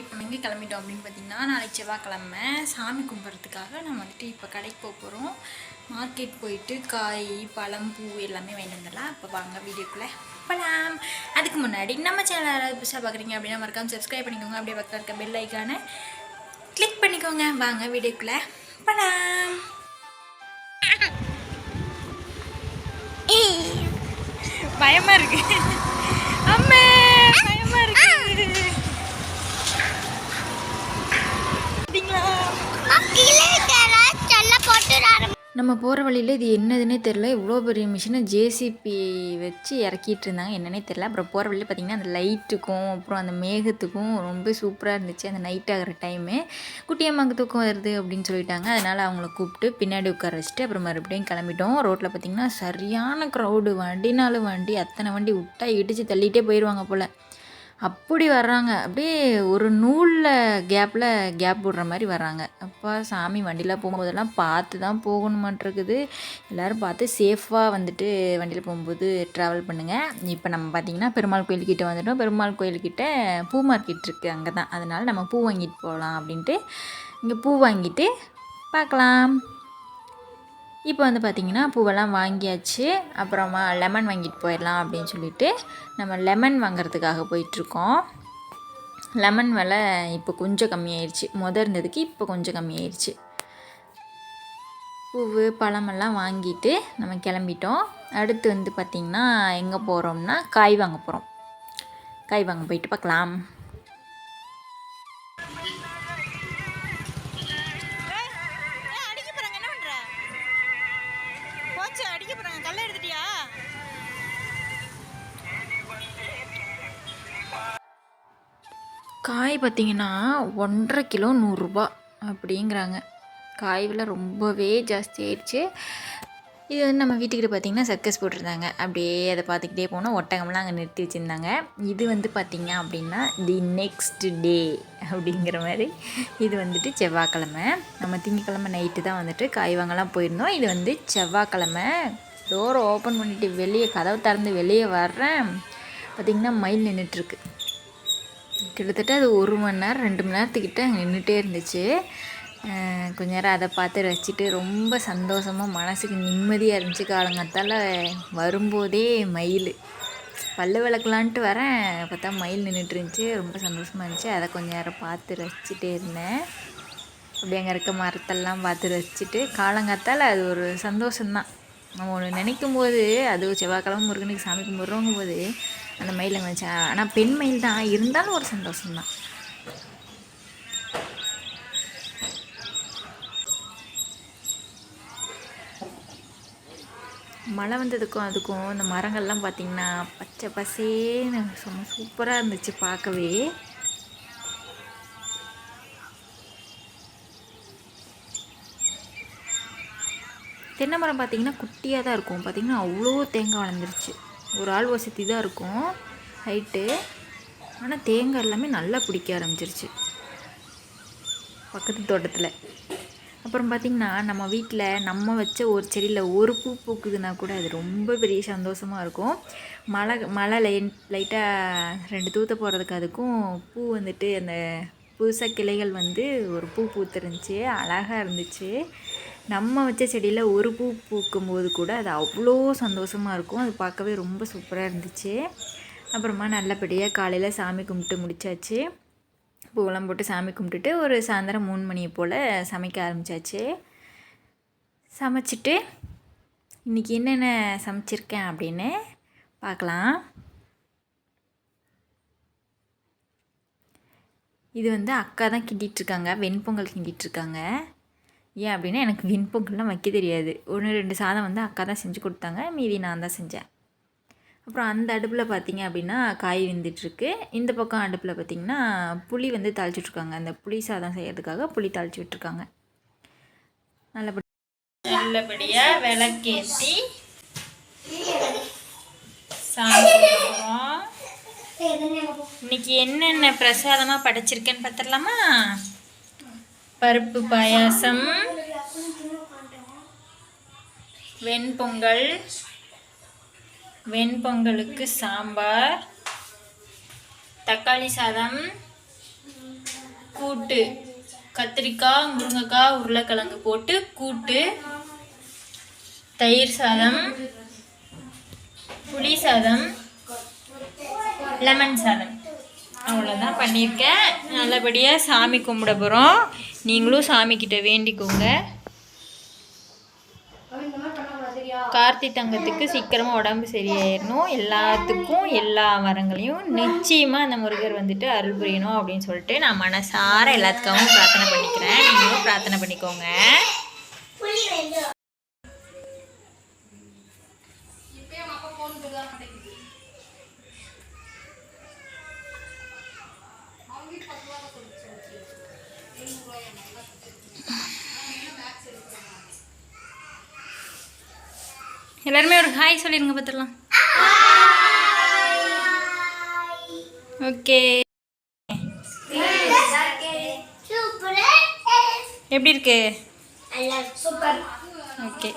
இப்போ எங்கே கிளம்பிட்டோம் அப்படின்னு பார்த்தீங்கன்னா நாளைக்கு செவ்வாய்க்கிழமை சாமி கும்பிட்றதுக்காக நம்ம வந்துட்டு இப்போ கடைக்கு போக போகிறோம் மார்க்கெட் போயிட்டு காய் பழம் பூ எல்லாமே வாங்கிட்டு வந்துடலாம். இப்போ வாங்க வீடியோக்குள்ளே போகலாம் அதுக்கு முன்னாடி நம்ம சேனல் யாராவது புதுசாக பார்க்குறீங்க அப்படின்னா மறக்காமல் சப்ஸ்கிரைப் பண்ணிக்கோங்க. அப்படியே பக்கத்தில் இருக்க பெல் ஐக்கானை கிளிக் பண்ணிக்கோங்க. வாங்க வீடியோக்குள்ளே போகலாம் பயமாக இருக்கு. அம்மே பயமாக இருக்கு. நம்ம போகிற வழியில் இது என்னதுன்னே தெரில இவ்வளோ பெரிய மிஷினை ஜேசிபி வச்சு இறக்கிட்டு இருந்தாங்க என்னன்னே தெரில அப்புறம் போகிற வழியில் பார்த்திங்கன்னா அந்த லைட்டுக்கும் அப்புறம் அந்த மேகத்துக்கும் ரொம்ப சூப்பராக இருந்துச்சு. அந்த நைட் ஆகிற டைமு குட்டியம்மாக்கு தூக்கம் வருது அப்படின்னு சொல்லிட்டாங்க. அதனால் அவங்கள கூப்பிட்டு பின்னாடி உட்கார வச்சுட்டு அப்புறம் மறுபடியும் கிளம்பிட்டோம். ரோட்டில் பார்த்திங்கன்னா சரியான க்ரௌடு வண்டினாலும் வண்டி அத்தனை வண்டி விட்டா இடித்து தள்ளிகிட்டே போயிடுவாங்க போல். அப்படி வர்றாங்க. அப்படியே ஒரு நூலில் கேப்பில் கேப் விடுற மாதிரி வர்றாங்க. அப்பா சாமி வண்டியில் போகும்போதெல்லாம் பார்த்து தான் போகணுமான்ட்ருக்குது எல்லோரும் பார்த்து சேஃபாக வந்துட்டு வண்டியில் போகும்போது ட்ராவல் பண்ணுங்கள் இப்போ நம்ம பார்த்திங்கன்னா பெருமாள் கோயில்கிட்ட வந்துட்டோம். பெருமாள் கோயில்கிட்ட பூ மார்க்கெட் இருக்குது அங்கே தான் அதனால் நம்ம பூ வாங்கிட்டு போகலாம் அப்படின்ட்டு இங்கே பூ வாங்கிட்டு பார்க்கலாம். இப்போ வந்து பார்த்திங்கன்னா பூவெல்லாம் வாங்கியாச்சு. அப்புறமா லெமன் வாங்கிட்டு போயிடலாம் அப்படின்னு சொல்லிட்டு நம்ம லெமன் வாங்குறதுக்காக போயிட்டுருக்கோம். லெமன் விலை இப்போ கொஞ்சம் கம்மியாயிடுச்சு முத இருந்ததுக்கு இப்போ கொஞ்சம் கம்மியாயிடுச்சு பூவு பழமெல்லாம் வாங்கிட்டு நம்ம கிளம்பிட்டோம். அடுத்து வந்து பார்த்திங்கன்னா எங்கே போகிறோம்னா காய் வாங்க போகிறோம். காய் வாங்க போயிட்டு பார்க்கலாம். காய் பார்த்திங்கன்னா ஒன்றரை கிலோ நூறுரூபா அப்படிங்கிறாங்க. காய் விலை ரொம்பவே ஜாஸ்தி ஆயிடுச்சு. இது வந்து நம்ம வீட்டுக்கிட்ட பார்த்திங்கன்னா சர்க்கஸ் போட்டிருந்தாங்க. அப்படியே அதை பார்த்துக்கிட்டே போனால் ஒட்டகம்லாம் அங்கே நிறுத்தி வச்சுருந்தாங்க. இது வந்து பார்த்திங்க அப்படின்னா தி நெக்ஸ்ட் டே அப்படிங்கிற மாதிரி. இது வந்துட்டு செவ்வாய்க்கிழமை. நம்ம திங்கக்கிழமை நைட்டு தான் வந்துட்டு காய் வாங்கலாம் போயிருந்தோம். இது வந்து செவ்வாய்க்கிழமை. டோரை ஓப்பன் பண்ணிவிட்டு வெளியே கதவை திறந்து வெளியே வர்றேன். பார்த்திங்கன்னா மயில் நின்றுட்டுருக்கு கிட்டத்தட்ட அது ஒரு மணி நேரம் ரெண்டு மணி நேரத்துக்கிட்ட அங்கே நின்றுட்டே இருந்துச்சு. கொஞ்ச நேரம் அதை பார்த்து ரசிச்சுட்டு ரொம்ப சந்தோஷமாக மனசுக்கு நிம்மதியாக இருந்துச்சு காலங்கத்தால். வரும்போதே மயில். பல்லு விளக்கலான்ட்டு வரேன். பார்த்தா மயில் நின்றுட்டு இருந்துச்சு. ரொம்ப சந்தோஷமாக இருந்துச்சு. அதை கொஞ்ச நேரம் பார்த்து ரசிச்சுட்டே இருந்தேன். அப்படி அங்கே இருக்க மரத்தெல்லாம் பார்த்து ரசிச்சுட்டு காலங்காத்தால் அது ஒரு சந்தோஷம்தான். நம்ம ஒன்று நினைக்கும் போது அது செவ்வாய்க்கிழமை முருகனுக்கு சாமி கும்பிட்றோங்கும் போது அந்த மயில் வந்துச்சு ஆனால் பெண் மயில் தான். இருந்தாலும் ஒரு சந்தோஷம்தான். மழை வந்ததுக்கும் அதுக்கும் இந்த மரங்கள்லாம் பார்த்திங்கன்னா பச்சை பசேன்னு சும்மா சூப்பராக இருந்துச்சு பார்க்கவே. தென்னை மரம் பார்த்திங்கன்னா குட்டியாக தான் இருக்கும். பார்த்திங்கன்னா அவ்வளோ தேங்காய் வளர்ந்துருச்சு. ஒரு ஆள் வசதி தான் இருக்கும். ஹைட்டு ஆனால் தேங்காய் எல்லாமே நல்லா பிடிக்க ஆரம்பிச்சிருச்சு. பக்கத்து தோட்டத்தில். அப்புறம் பார்த்திங்கன்னா நம்ம வீட்டில் நம்ம வச்ச ஒரு செடியில் ஒரு பூ பூக்குதுன்னா கூட அது ரொம்ப பெரிய சந்தோஷமாக இருக்கும். மழை மழை லை லைட்டாக ரெண்டு தூத்த போகிறதுக்கு அதுக்கும் பூ வந்துட்டு அந்த புதுசாக கிளைகள் வந்து ஒரு பூ பூத்துருந்துச்சு. அழகாக இருந்துச்சு. நம்ம வச்ச செடியில் ஒரு பூ பூக்கும்போது கூட அது அவ்வளோ சந்தோஷமாக இருக்கும். அது பார்க்கவே ரொம்ப சூப்பராக இருந்துச்சு. அப்புறமா நல்லபடியாக காலையில் சாமி கும்பிட்டு முடிச்சாச்சு. பூவெல்லாம் போட்டு சாமி கும்பிட்டுட்டு ஒரு சாயந்தரம் மூணு மணியை போல் சமைக்க ஆரம்பித்தாச்சு சமைச்சிட்டு இன்றைக்கி என்னென்ன சமைச்சிருக்கேன் அப்படின்னு பார்க்கலாம். இது வந்து அக்கா தான் கிண்டிகிட்ருக்காங்க வெண்பொங்கல் கிண்டிகிட்ருக்காங்க ஏன் அப்படின்னா எனக்கு வெண்பொங்கல்லாம் வைக்க தெரியாது. ஒன்று ரெண்டு சாதம் வந்து அக்கா தான் செஞ்சு கொடுத்தாங்க. மீதி நான் தான் செஞ்சேன். அப்புறம் அந்த அடுப்பில் பார்த்தீங்க அப்படின்னா காய் வெந்துட்டுருக்கு இந்த பக்கம் அடுப்பில் பார்த்தீங்கன்னா புளி வந்து தாளிச்சிட்ருக்காங்க. அந்த புளி சாதம் செய்யறதுக்காக புளி தாளிச்சு விட்டுருக்காங்க நல்லபடி நல்லபடியாக விளக்கேற்றி சாமி இன்னைக்கு என்னென்ன பிரசாதமாக படைச்சிருக்கேன்னு பார்த்துடலாமா பருப்பு பாயாசம் வெண்பொங்கல் வெண்பொங்கலுக்கு சாம்பார் தக்காளி சாதம் கூட்டு கத்திரிக்காய் முருங்கைக்காய் உருளைக்கிழங்கு போட்டு கூட்டு தயிர் சாதம் புளி சாதம் லெமன் சாதம். அவ்வளோதான் பண்ணியிருக்கேன். நல்லபடியாக சாமி கும்பிட போகிறோம் நீங்களும் சாமிக்கிட்ட வேண்டிக்கோங்க. கார்த்தி தங்கத்துக்கு சீக்கிரமாக உடம்பு சரியாயிடணும் எல்லாத்துக்கும் எல்லா வரங்களையும் நிச்சயமாக அந்த முருகர் வந்துட்டு அருள் புரியணும் அப்படின்னு சொல்லிட்டு நான் மனசார எல்லாத்துக்காகவும் பிரார்த்தனை பண்ணிக்கிறேன். நீங்களும் பிரார்த்தனை பண்ணிக்கோங்க. எல்லாருமே ஒரு ஹாய் சொல்லிருங்க பார்த்துடலாம். ஓகே. எப்படி இருக்கு? ஓகே.